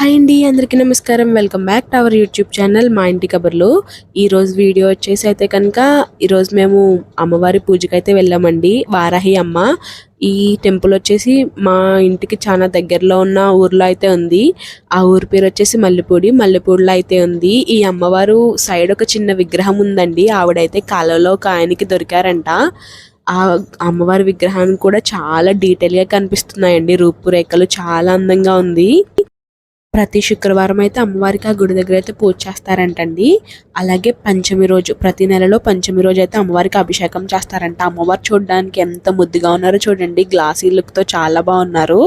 Hi అండి అందరికీ నమస్కారం. Welcome back to our YouTube channel మా ఇంటి కబుర్లు. ఈరోజు వీడియో వచ్చేసి అయితే కనుక ఈరోజు మేము అమ్మవారి పూజకి అయితే వెళ్ళామండి వారాహి అమ్మ. ఈ టెంపుల్ వచ్చేసి మా ఇంటికి చాలా దగ్గరలో ఉన్న ఊర్లో అయితే ఉంది. ఆ ఊరి పేరు వచ్చేసి మల్లెపూడి మల్లెపూడిలో అయితే ఉంది. ఈ అమ్మవారు సైడ్ ఒక చిన్న విగ్రహం ఉందండి ఆవిడైతే కాలంలో ఒక ఆయనకి దొరికారంట. ఆ అమ్మవారి విగ్రహాన్ని కూడా చాలా డీటెయిల్గా కనిపిస్తున్నాయండి రూపురేఖలు చాలా అందంగా ఉంది. ప్రతి శుక్రవారం అయితే అమ్మవారికి ఆ గుడి దగ్గర అయితే పూజ చేస్తారంటండి. అలాగే పంచమి రోజు ప్రతి నెలలో పంచమి రోజు అయితే అమ్మవారికి అభిషేకం చేస్తారంట. అమ్మవారు చూడడానికి ఎంత ముద్దుగా ఉన్నారో చూడండి. గ్లాసీ లుక్తో చాలా బాగున్నారు.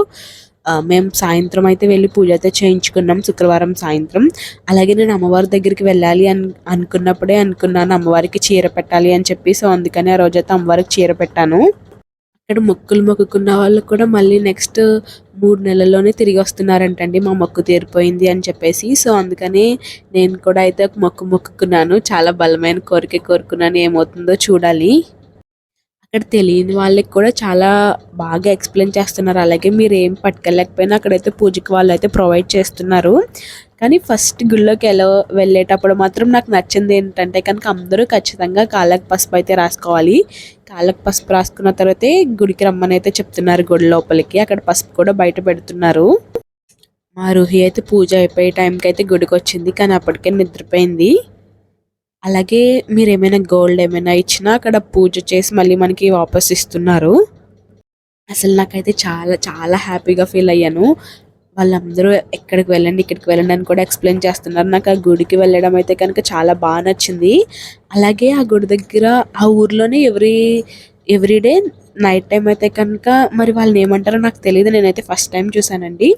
మేము సాయంత్రం అయితే వెళ్ళి పూజ అయితే చేయించుకున్నాం శుక్రవారం సాయంత్రం. అలాగే నేను అమ్మవారి దగ్గరికి వెళ్ళాలి అని అనుకున్నప్పుడే అనుకున్నాను అమ్మవారికి చీర పెట్టాలి అని చెప్పి. సో అందుకని ఆ రోజైతే అమ్మవారికి చీర పెట్టాను. ఇక్కడ మొక్కులు మొక్కుకున్న వాళ్ళు కూడా మళ్ళీ నెక్స్ట్ మూడు నెలల్లోనే తిరిగి వస్తున్నారంటండి మా మొక్కు తీరిపోయింది అని చెప్పేసి. సో అందుకని నేను కూడా అయితే ఒక మొక్కు మొక్కుకున్నాను. చాలా బలమైన కోరిక కోరుకున్నాను. ఏమవుతుందో చూడాలి. అక్కడ తెలియని వాళ్ళకి కూడా చాలా బాగా ఎక్స్ప్లెయిన్ చేస్తున్నారు. అలాగే మీరు ఏం పట్టుకెళ్ళకపోయినా అక్కడైతే పూజకి వాళ్ళు అయితే ప్రొవైడ్ చేస్తున్నారు. కానీ ఫస్ట్ గుళ్ళోకి ఎలా వెళ్ళేటప్పుడు మాత్రం నాకు నచ్చింది ఏంటంటే కనుక అందరూ ఖచ్చితంగా కాళ్ళకి పసుపు అయితే రాసుకోవాలి. కాళ్ళకి పసుపు రాసుకున్న తర్వాతే గుడికి రమ్మని అయితే చెప్తున్నారు గుడి లోపలికి. అక్కడ పసుపు కూడా బయట పెడుతున్నారు. మా రూహి అయితే పూజ అయిపోయే టైంకి అయితే గుడికి వచ్చింది కానీ అప్పటికే నిద్రపోయింది. అలాగే మీరు ఏమైనా గోల్డ్ ఏమైనా ఇచ్చినా అక్కడ పూజ చేసి మళ్ళీ మనకి వాపస్ ఇస్తున్నారు. అసలు నాకైతే చాలా చాలా హ్యాపీగా ఫీల్ అయ్యాను. వాళ్ళందరూ ఎక్కడికి వెళ్ళండి ఇక్కడికి వెళ్ళండి అని కూడా ఎక్స్ప్లెయిన్ చేస్తున్నారు. నాకు ఆ గుడికి వెళ్ళడం అయితే కనుక చాలా బాగా నచ్చింది. అలాగే ఆ గుడి దగ్గర ఆ ఊర్లోనే ఎవ్రీ ఎవ్రీడే నైట్ టైం అయితే కనుక మరి వాళ్ళని ఏమంటారో నాకు తెలియదు నేనైతే ఫస్ట్ టైం చూసానండి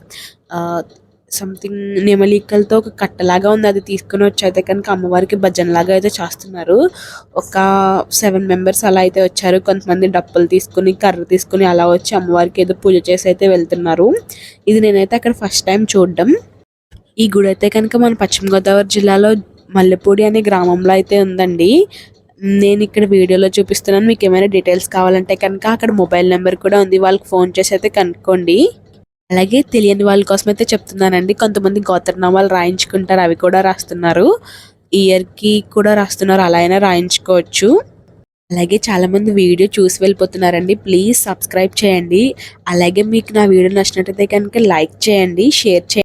సంథింగ్ నెమలికలతో ఒక కట్టలాగా ఉంది. అది తీసుకుని వచ్చి అయితే కనుక అమ్మవారికి భజనలాగా అయితే చేస్తున్నారు. ఒక సెవెన్ మెంబర్స్ అలా అయితే వచ్చారు. కొంతమంది డప్పులు తీసుకుని కర్ర తీసుకుని అలా వచ్చి అమ్మవారికి ఏదో పూజ చేసి అయితే వెళ్తున్నారు. ఇది నేనైతే అక్కడ ఫస్ట్ టైం చూడడం. ఈ గుడి అయితే కనుక మన పశ్చిమ గోదావరి జిల్లాలో మల్లెపూడి అనే గ్రామంలో అయితే ఉందండి. నేను ఇక్కడ వీడియోలో చూపిస్తున్నాను. మీకు ఏమైనా డీటెయిల్స్ కావాలంటే కనుక అక్కడ మొబైల్ నెంబర్ కూడా ఉంది. వాళ్ళకి ఫోన్ చేసి అయితే కనుక్కోండి. అలాగే తెలియని వాళ్ళ కోసం అయితే చెప్తున్నానండి. కొంతమంది గోత్రనామాలు రాయించుకుంటారు అవి కూడా రాస్తున్నారు. ఇయర్కి కూడా రాస్తున్నారు అలా అయినా రాయించుకోవచ్చు. అలాగే చాలామంది వీడియో చూసి వెళ్ళిపోతున్నారండి. ప్లీజ్ సబ్స్క్రైబ్ చేయండి. అలాగే మీకు నా వీడియో నచ్చినట్టయితే కనుక లైక్ చేయండి షేర్ చేయండి.